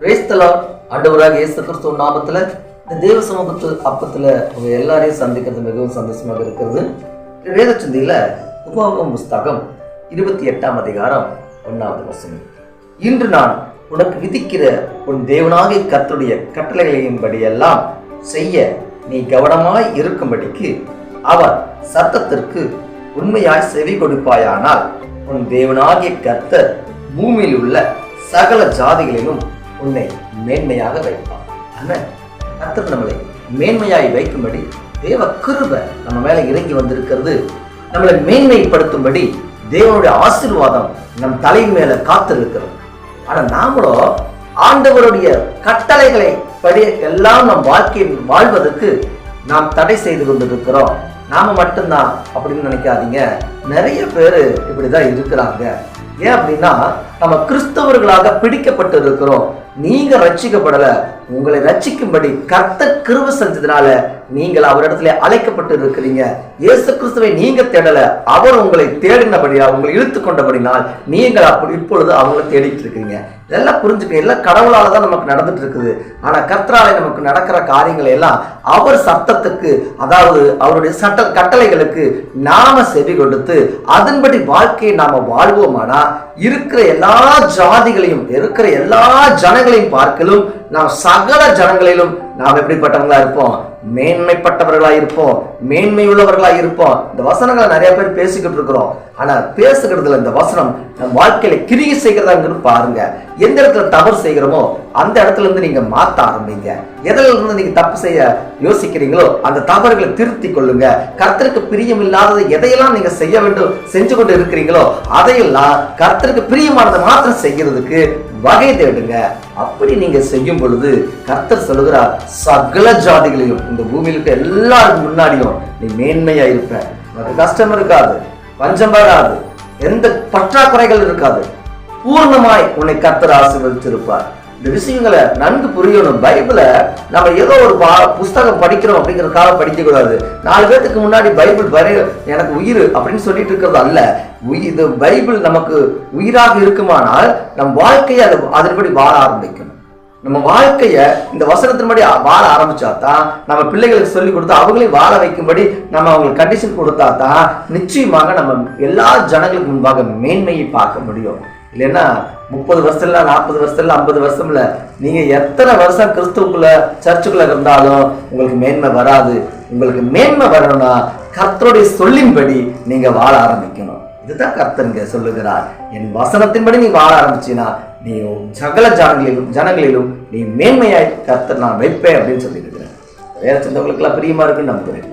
கிரைஸ்தலா ஆண்டவராக இயேசு கிறிஸ்துவ நாமத்தில் இந்த தேவ சமூகத்து அப்பத்தில் உங்க எல்லாரையும் சந்திக்கிறது மிகவும் சந்தோஷமாக இருக்கிறது. வேத சிந்தையில உபாகம் புஸ்தகம் இருபத்தி எட்டாம் அதிகாரம் ஒன்றாவது வசனம். இன்று நான் உனக்கு விதிக்கிற உன் தேவனாகிய கர்த்தருடைய கட்டளைகளின்படியெல்லாம் செய்ய நீ கவனமாய் இருக்கும்படிக்கு அவர் சத்தத்திற்கு உண்மையாய் செவி கொடுப்பாயானால் உன் தேவனாகிய கத்தர் பூமியில் உள்ள சகல ஜாதிகளிலும் உன்னை மேன்மையாக வைப்பான். ஆமென். கர்த்தர் நம்மளை மேன்மையாய் வைக்கும்படி தேவ கிருபை நம்ம மேல இறங்கி வந்திருக்கிறது. நம்மளை மேன்மைப்படுத்தும்படி தேவனுடைய ஆசீர்வாதம் நம் தலை மேல காத்திருக்கிறது. ஆனா நாமளும் ஆண்டவருடைய கட்டளைகளை படி எல்லாம் நம் வாழ்க்கையில் வாழ்வதற்கு நாம் தடை செய்து கொண்டிருக்கிறோம். நாம மட்டும்தான் அப்படின்னு நினைக்காதீங்க. நிறைய பேர் இப்படிதான் இருக்கிறாங்க. ஏன் அப்படின்னா நம்ம கிறிஸ்தவர்களாக பிடிக்கப்பட்டு இருக்கிறோம் நீங்க ரட்சிக்கப்படல உங்களை ரட்சிக்கும்படி கர்த்த கிருபை செஞ்சதுனால நீங்கள் அவரிடத்துல அழைக்கப்பட்டு இருக்கிறீங்க இயேசு கிறிஸ்துவை நீங்க தேடல அவர் உங்களை தேடினபடியா உங்களை இழுத்து கொண்டபடினால் நீங்கள் அப்படி இப்பொழுது அவங்கள தேடிட்டு இருக்கிறீங்க. இதெல்லாம் புரிஞ்சுக்க எல்லாம் கடவுளால தான் நமக்கு நடந்துட்டு இருக்குது. ஆனா கர்த்தராலை நமக்கு நடக்கிற காரியங்களை எல்லாம் அவர் சத்தத்துக்கு அதாவது அவருடைய சட்ட கட்டளைகளுக்கு நாம செவி கொடுத்து அதன்படி வாழ்க்கையை நாம வாழ்வோமானா இருக்கிற எல்லா ஜாதிகளையும் இருக்கிற எல்லா ஜனங்களையும் பார்க்கலும் நாம் சகல ஜனங்களிலும் நாம் எப்படிப்பட்டவங்களா இருப்போம்? மேன்மைப்பட்டவர்களா இருப்போம் மேன்மை உள்ளவர்களா இருப்போம் இந்த வசனங்களை நிறைய பேர் பேசிக்கிட்டு இருக்கிறோம். ஆனா பேசுகிறதுல இந்த வசனம் நம் வாழ்க்கையில கிரியை செய்கிறதாங்கிறது பாருங்க. எந்த இடத்துல தவறு செய்கிறோமோ அந்த இடத்துல இருந்து நீங்க மாத்த ஆரம்பிங்க. எதுல இருந்து நீங்க தப்பு செய்ய யோசிக்கிறீங்களோ அந்த தவறுகளை திருத்தி கொள்ளுங்க. கர்த்தருக்கு பிரியம் இல்லாதது எதையெல்லாம் நீங்க செய்ய வேண்டும் செஞ்சு கொண்டு இருக்கிறீங்களோ அதையெல்லாம் கர்த்தருக்கு பிரியமானதை மாத்திரம் செய்யறதுக்கு வகை தேடுங்க. அப்படி நீங்க செய்யும் பொழுது கர்த்தர் சொல்லுகிறார் சகல ஜாதிகளையும் இந்த பூமியில இருக்க எல்லாருக்கும் முன்னாடியும் நீ மேன்மையா இருப்ப. உனக்கு கஷ்டம் இருக்காது பஞ்சம் வராது எந்த பற்றாக்குறைகள் இருக்காது. பூர்ணமாய் உன்னை கத்தர் ஆசீர்வதிச்சிருப்பார் இந்த விஷயங்களை நன்கு புரியணும். பைபிளை நம்ம ஏதோ ஒரு பா- புஸ்தகம் படிக்கிறோம் அப்படிங்கிறதுக்காக படிக்க கூடாது நாலு பேத்துக்கு முன்னாடி பைபிள் வரை எனக்கு உயிர் அப்படின்னு சொல்லிட்டு இருக்கிறது அல்ல. உயிர் இது பைபிள் நமக்கு உயிராக இருக்குமானால் நம் வாழ்க்கையை அது அதன்படி வாழ ஆரம்பிக்கணும் நம்ம வாழ்க்கையை இந்த வசனத்தின்படி வாழ ஆரம்பிச்சா தான் நம்ம பிள்ளைகளுக்கு சொல்லி கொடுத்து அவங்களையும் வாழ வைக்கும்படி நம்ம அவங்களுக்கு கண்டிஷன் கொடுத்தா தான் நிச்சயமாக நம்ம எல்லா ஜனங்களுக்கு முன்பாக மேன்மையை பார்க்க முடியும். இல்லைன்னா முப்பது வருஷத்துல நாற்பது வருஷத்துல ஐம்பது வருஷம்ல நீங்க எத்தனை வருஷம் கிறிஸ்துவுக்குள்ள சர்ச்சுக்குள்ள இருந்தாலும் உங்களுக்கு மேன்மை வராது. உங்களுக்கு மேன்மை வரணும்னா கர்த்தருடைய சொல்லின்படி நீங்க வாழ ஆரம்பிக்கணும். இதுதான் கர்த்தன்க சொல்லுகிறார். என் வசனத்தின்படி நீ வாழ ஆரம்பிச்சினா நீ உன் சகல ஜனங்களிலும் ஜனங்களிலும் நீ மேன்மையாய் கர்த்தர் நான் வைப்பேன் அப்படின்னு சொல்லியிருக்கிறேன் வேற சிந்தவங்களுக்கெல்லாம் பிரியமா இருக்குன்னு நம்புகிறேன்.